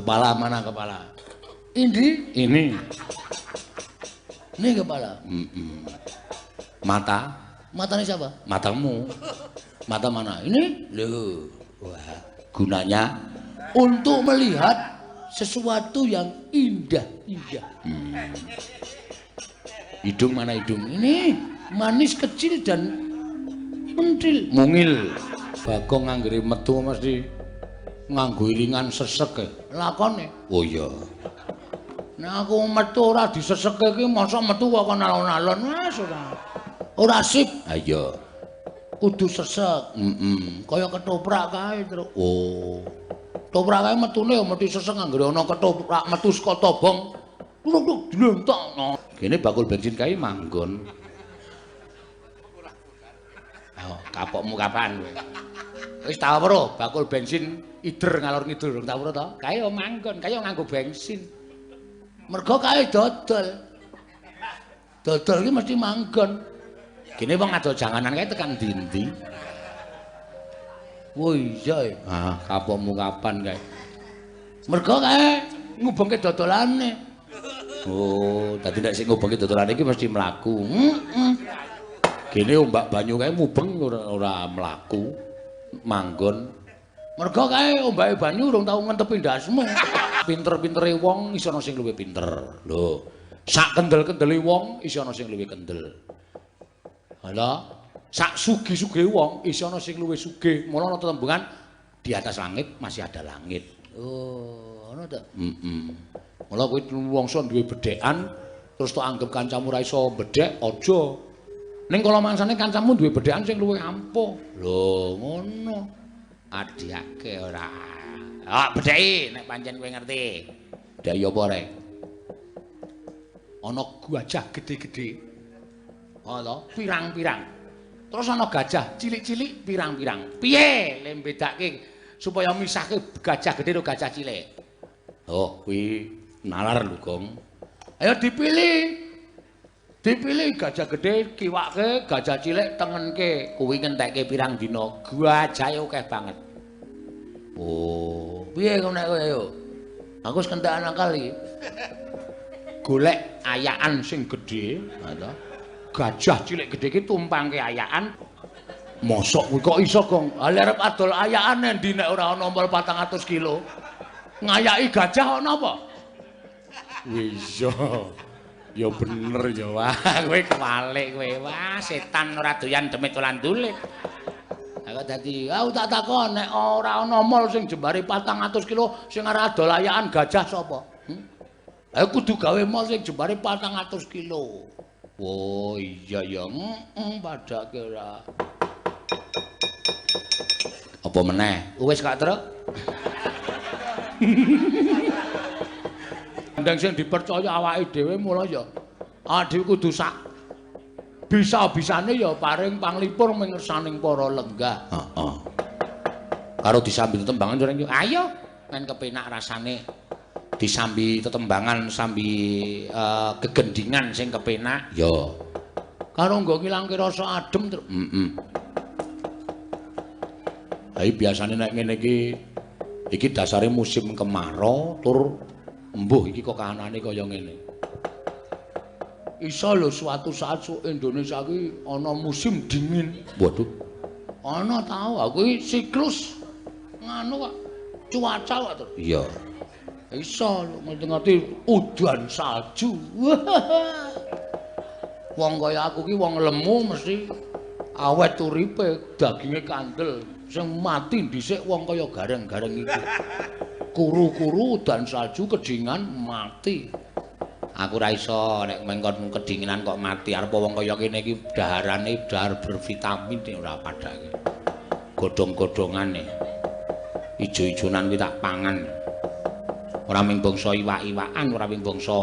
Kepala mana kepala? Ini, Ini. ini kepala. Mm-mm. Mata, Matanya siapa? matamu. Mata mana? Ini. Loh. Wah, gunanya Untuk melihat sesuatu yang indah, indah. hidung mana hidung? Ini manis kecil dan mentil. Mungil. Bagong nganggere metu mesti nganggo iringan sesek. e. Lakone. Oh iya. Nek aku metu ora diseseke iki mosok metu kok alon-alon wis ora. Ora sip, Ayo. kudu sesek. Mm-mm. Kaya ketoprak kae terus. Oh. Ketoprak kae metune ya mesti sesek anggere ana ketoprak metu saka tobong. Luk luk dlentok. No. Kene bakul bensin kae manggon. Oh, kapokmu kapan kowe? Wis tau weruh bakul bensin ider ngalor ngidul weruh to? Kae yo manggon, kae yo nganggo bensin. Mergo kae dodol. Dodol iki mesti manggon. Kene wong adol janganan kae tekan ndi-ndi. Wo iya. ya. Ah, kapokmu kapan kae? Mergo kae ngubengke dodolane. Oh, dadi nek sing ngubengke dodolane iki mesti mlaku. Heeh. Kene ombak banyu kae mubeng ora, ora mlaku. Manggon. Mergo kae ombake banyu urung tau ngentepi ndasmu. Pinter-pintere wong iso ana sing luwih pinter. Lho, sak kendel-kendele wong iso ana sing luwih kendel. Halo, sak sugi-sugi wong iso ana sing luwih sugih. Mula ana tetembungan di atas langit masih ada langit. Oh, ngono ta. Heeh. Mula kowe wongso duwe bedhekan terus tok anggap kancamu ra iso bedhek, aja. Ning kala mangsane kancamu duwe bedhekan sing luwih ampuh. Lho, ngono. Adiake ora. Ah, bedheki nek pancen kowe ngerti. Bedheki apa rek? Ana gajah gede-gede. Ala, pirang-pirang. Terus ana gajah cilik-cilik pirang-pirang. Piye le mbedake supaya misahke gajah gede karo gajah cilik? Oh, kuwi nalar lho, Gong. Ayo dipilih. Dipilih gajah gede kiwake, gajah cilik tengenke. Kuwi ngentekke pirang dina, gajahe akeh banget. Oh, piye nek kowe yo? Aku wis kentekan kali. Golek ayakan sing gedhe, to. Gajah cilik gedhe iki tumpangke ayakan. Mosok kuwi kok iso, Gong? Arep adol ayakan endi nek ora ana ompol 400 kilo. Ngayaki gajah ana apa? Wis Ya bener ya, wah kowe kewalik kowe. Wah, setan ora doyan demit lan dulit. Aku dadi, aku tak takon nek ora ana mall sing jembare 400 kilo sing arep adol ayakan gajah sapa? Hmm? Aku kudu gawe mall sing jembare 400 kilo. Oh iya ya. Heeh, padake ora. Apa meneh? Wis gak truk? Ndang sing dipercaya awake dhewe mula ya adhewe kudu sak bisa-bisane ya paring panglipur mingsaning para lenggah. Heeh. Karo disambi tetembangan ora Ayo, men kepenak rasane disambi tetembangan sambi eh, gegendingan sing kepenak. Ya. Karo nggo ngilangke rasa adem. Heeh. Hai biasane nek ngene iki iki dasare musim kemarau tur embuh iki kok kahanane kaya ngene. Iso lho suatu saat su Indonesia iki ana musim dingin. Waduh. Ana tau aku iki siklus nganu kok cuaca kok terus. Iya. Iso lho ngerti-ngerti udan salju. Wong kaya aku ki wong lemu mesti awet uripe, daginge kandel. Sing mati dhisik wong kaya gareng-gareng iki. Kuru-kuru udan salju kedingan mati. Aku ra iso nek mengkon kedinginan kok mati arep wong kaya kene iki daharane dahar bervitamin nek ora padake. Godhong-godhongane. Ijo-ijonan kuwi tak pangan. Ora mung bangsa iwak-iwakan, ora mung bangsa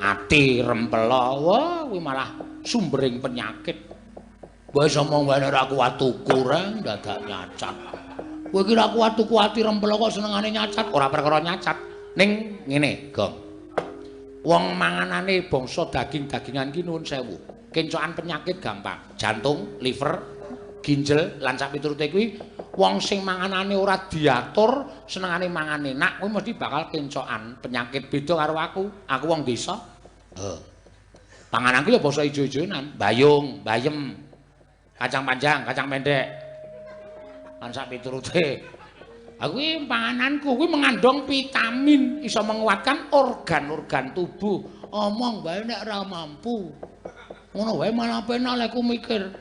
ati rempela. Wah, kuwi malah sumbering penyakit. Wis omong wae ora kuat tuku reng dadak nyacat. Kowe ki ora kuat tuku ati rempel kok senengane nyacat. Ora perkara nyacat. Ning ngene, Gong. Wong manganane bangsa daging-dagingan ki nuwun sewu. Kencokan penyakit gampang. Jantung, liver, ginjel lan sak piturute kuwi wong sing manganane ora diatur, senengane mangan enak, kuwi mesti bakal kencokan penyakit beda karo aku. Aku wong desa. Heeh. Pangananku ya basa ijo-ijonan, bayung, bayem, kacang panjang, kacang pendek. Lan sak piturute. Aku iki pangananku kuwi mengandung vitamin, iso menguatkan organ-organ tubuh. Omong bae nek ora mampu. Ngono wae malah penak lek mikir.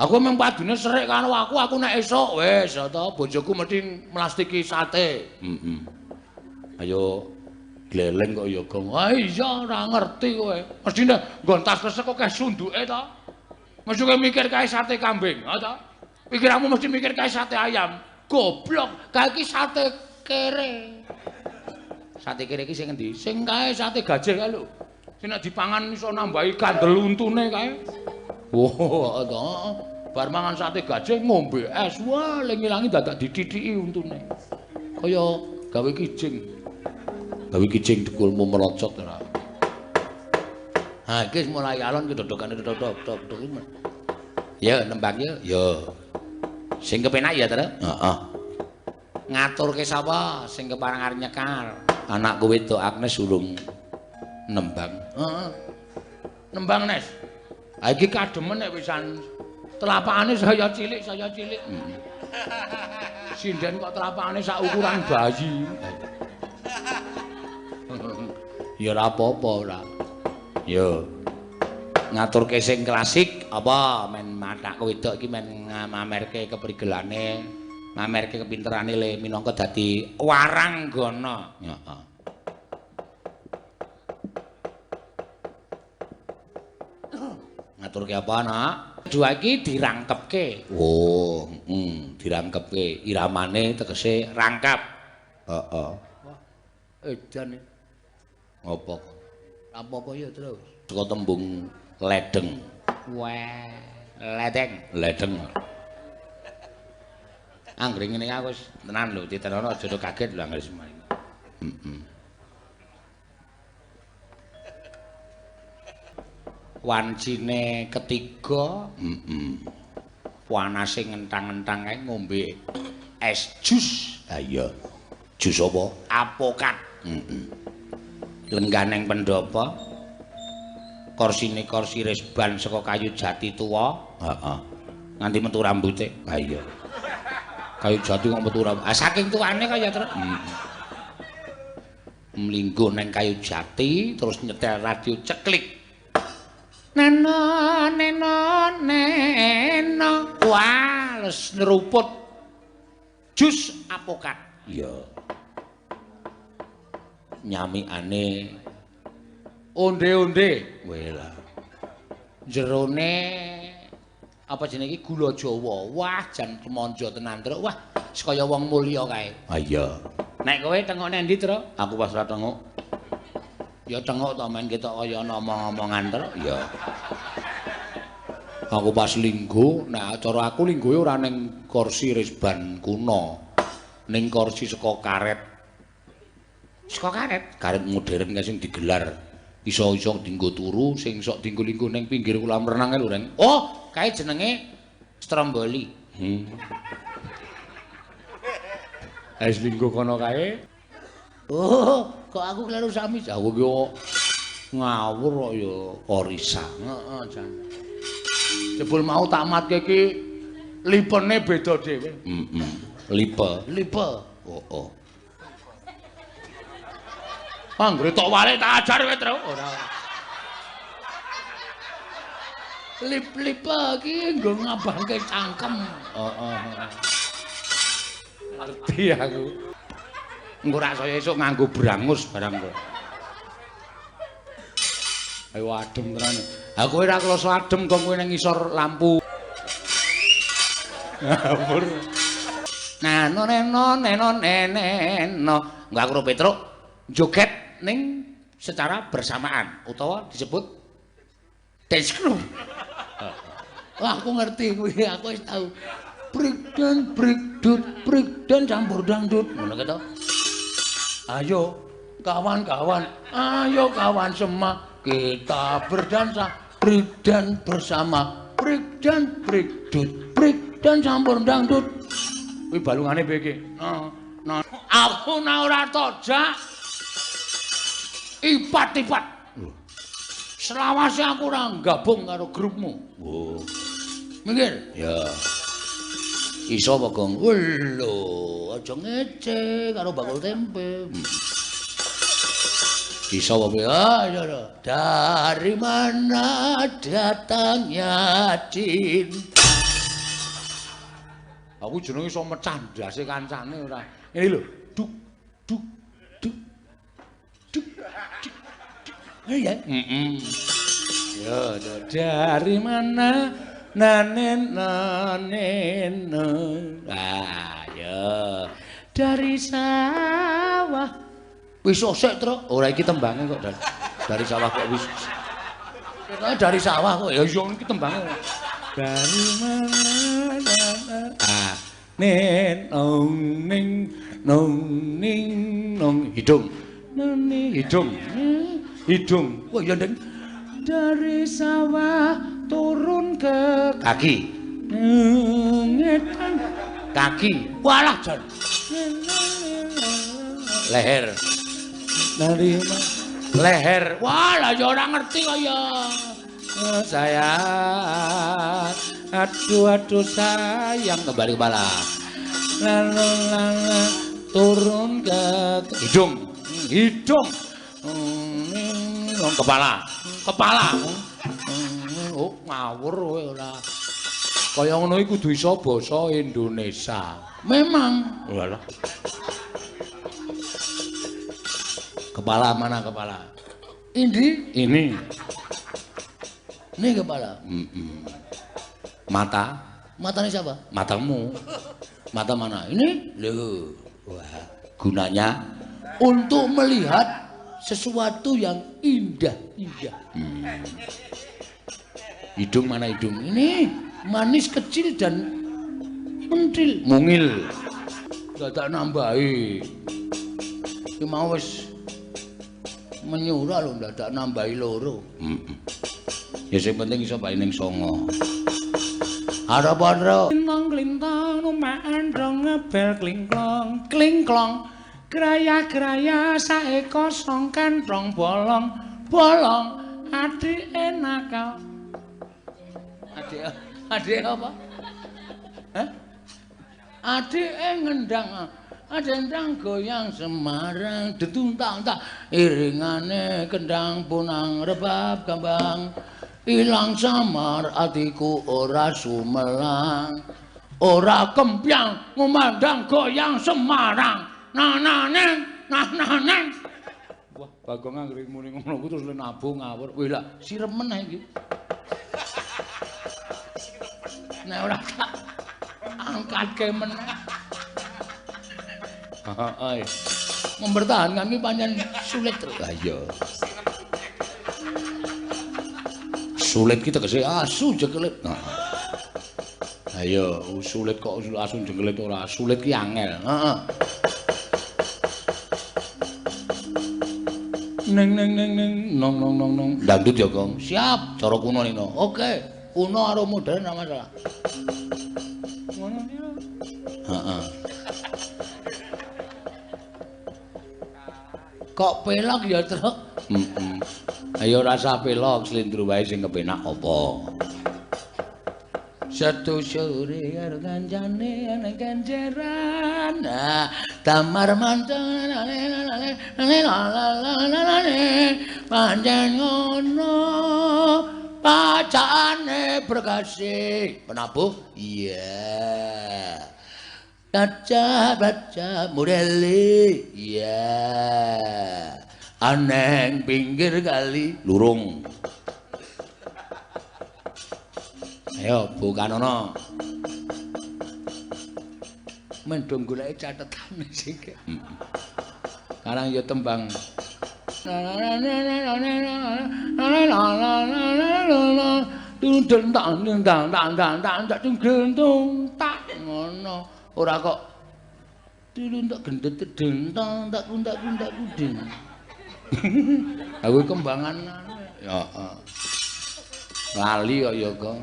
Aku memang padune serik karo aku, aku nek esuk wis to bojoku mesti mlastiki sate. Heeh. Ayo gleleng kok ya gong. Ah iya ora ngerti kowe. Mesti nek nggon tas resek kok kae sunduke to. Mesti kowe mikir kae sate kambing, ha to? Pikiranmu mesti mikir kae sate ayam. Goblok, kae iki sate kere. Sate kere iki sing endi? Sing kae sate gajah. Sing nek dipangan iso nambahi kandel untune kae. Wah, to. Bar mangan sate gajah ngombe es. Wah, lengi-langi dadak didithiki untune. Kaya gawe kijing. Gawe kijing dekulmu merocot ora. Ha, iki mulai alon ki dodokane dodok dodok iki. Ya, nembang ya. Ya. Sing kepenak ya, Tru? Heeh. Ngaturke sapa sing kepareng arep nyekar? Anakku wedok Agnes urung nembang. Heeh. Nembang, Nes. Ha iki kademen nek wisan telapakane saya cilik, saya cilik. Hmm. Sinden kok telapakane sak ukuran bayi. ya ora apa-apa ora. Ya. Ngaturke sing klasik apa men matak wedok iki men mamerke keprigelane, mamerke kepinterane le minangka dadi waranggana. Heeh. Ngaturke apa, Nak? Dua iki dirangkepke. Oh, hmm, dirangkepke. Iramane tegese rangkap. Heeh. Wah, edan. Apa? Apa-apa ya terus? Saka tembung ledeng. Wah, ledeng, ledeng. Anggere ngene aku wis tenan lho, ditenono aja kaget lho anggere semari. Heeh. wancine ketiga heeh panase ngentang-ngentang kae ngombe es jus ha iya jus apa apokat heeh lengganeng pendopo korsine kursi resban saka kayu jati tuwa. Heeh. Nganti metu rambute ha iya. Kayu jati kok metu rambut ah saking tuane kaya terus heeh mlinggo neng kayu jati terus nyetel radio ceklik. Neno neno neno. Wah les neruput. Jus apokat. Iya. Nyamikane onde-onde? Wela jerone apa jenenge? Iki gula Jawa. Wah jan kemonjo tenan truk. Wah kaya wong mulya kae. Ha iya. Nek kowe tengok nendi truk? Aku pas ora tengok. Ya tengok to men ketok kaya ana omong-omongan terus ya. Aku pas linggo, nek cara aku linggoe ora ning kursi resban kuno. Ning kursi saka karet. Saka karet, karet modern sing digelar. Iso-iso dinggo turu, sing sok dinggo linggo ning pinggir kolam renang lho, Reng. Oh, kae jenenge stromboli. Hmm. Es linggo kono kae. Oh, kok aku kleru sami aku ki ngawur kok ya orisa. Heeh, Jan. Jebul mau tamat iki lipene beda dhewe. Heeh. Lipe. Lipe. Oh, oh. Anggere tok wale tak ajar kowe, Tru. Ora. Lip-lipe iki nggo ngabangke cangkem. Heeh. Ngerti aku. engko rak saya esuk nganggo brangus barang kowe. Ayo adem tenan. Ha kowe ora kloso adem kok kowe nang ngisor lampu. Ngawur. Nah, no neno neno neno. Engko aku Petruk joget ning secara bersamaan utawa disebut crew. Wah, aku ngerti kuwi, aku wis tau. Breakdown, breakdown, breakdown campur dangdut. Ngono gitu. Ayo kawan-kawan, ayo kawan semua kita berdansa break dan bersama break dan break dut break dan campur dangdut. Kuwi balungane piye iki? Nah, nah, aku nah ora tojak. Ipat-ipat. Selawase aku ora gabung karo grupmu. Oh. Mikir? Ya. Iso apa, Gong? Lho, aja ngece karo bakul tempe. Hmm. Iso apa ya? Ya, ya. Dari mana datangnya cinta? Aku jenenge iso mecandase kancane ora. Ini lho, duk duk duk duk. Ya, heeh. Ya, ya. dari mana? Nanen nanen ah ya. Dari sawah. Wis sik truk. Ora iki tembange kok dari, dari sawah kok wis. Kayaknya dari sawah kok. Ya yo iki tembange. Dari mana? Ah. Nen nong ning nong ning nong hidung. nani hidung hidung. Wah ya ndeng dari sawah turun ke kaki. Ngetan. Kaki. Walah jan leher. Dari leher. Walah ya ora ngerti kaya saya aduh aduh sayang. Kembali kepala. Lalu lalu turun ke hidung. Hidung kepala. Kepala. Oh ngawur kowe ora. Kaya ngono iku kudu iso basa Indonesia. Memang. Walah. Kepala mana kepala? Ini ini. Ini kepala? Mm -mm. mata. Matanya siapa? Matamu. Mata mana? Ini? Loh wah gunanya untuk melihat sesuatu yang indah-indah. Hmm. Hidung mana hidung? Ini manis kecil dan mentil, mungil. Dadak nambahi. Ki mau wis menyura lho dadak nambahi loro. Heeh. Hmm. Ya sing penting iso bae ning songo. Ada padha. Lintang-lintang numaan dong ngebel klingklong, klingklong. Graya-graya saeko songkan rong bolong, bolong. Adik nakal. Adik adik apa? Hah? Adik ngendang. Adendang goyang Semarang detuntang tak iringane kendang punang rebab gambang ilang samar atiku ora sumelang ora kempyang ngumandang goyang Semarang nah nah neng nah nah neng wah bagong anggere muni ngono terus nabung ngawur wih lah siremen ae iki nek ora tak angkatke meneh Heeh. Mempertahankan iki pancen sulit terus. Iya. Sulit ki tegese asu jekelit. Nah. Ayo, sulit kok asu jekelit ora. Sulit ki angel. Heeh. Neng neng neng neng nong nong nong nong. Dangdut ya, Gong. Siap, cara kuno nino. Oke, kuno karo modern ora masalah. Ngono ya. Heeh. kok pelok ya truk heeh ayo rasa pelok slindru wae sing kepenak apa satu sore kancane ana kanceran tamar mantan lurung ayo bukan ono mendung golek catetan sing karang ya tembang ngono ora kok diluntuk gendet dentang tak kundak kundak kudin aku kembangan ya lali kok ya kok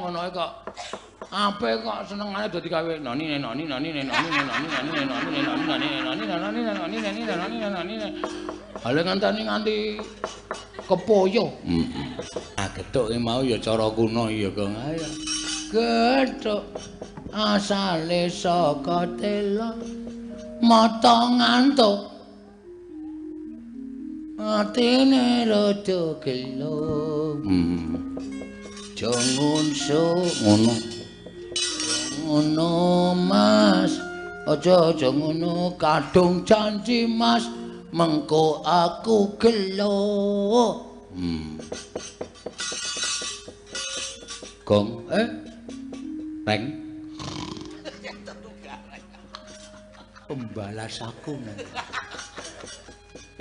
ngono kok ape kok dadi gawe nani nani nani nani nani nani nani nani nani nani nani nani nani nani nani nani Hale nganteni nganti kepoyo. Heeh. Ah gethuk mau ya cara kuno ya, Kang. Ayo. Gethuk asale saka tela mata ngantuk. Atine rada gelo. Hmm. Jangan so ngono. Ngono Mas. Aja aja ngono kadung janji Mas. Mengko aku gelo. Hmm. Gong, eh? Reng. Pembalas aku men.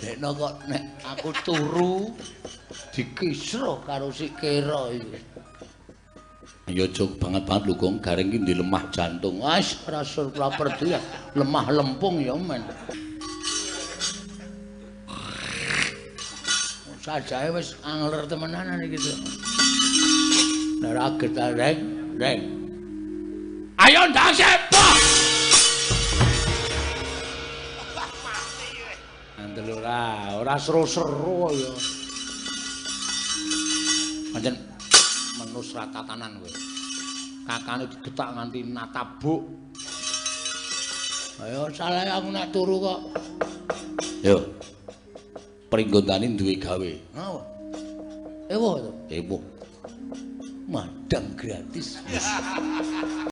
Dekno kok nek aku turu dikisro karo si Kero iki. Ya jog banget-banget lho Gong, garing ki lemah jantung. Wes rasul kula peduli lemah lempung ya men. Sajae wis angler temenan iki to. Nek ra getar rek, rek. Ayo ndang sepo. Andel ora, ora seru-seru ya. Pancen menus ra kowe. Kakane digetak nganti natabuk. Ayo salah aku nek turu kok. Yo. Pringgondane duwe gawe. Ngapa? Ewo to. Ewo. Madang gratis.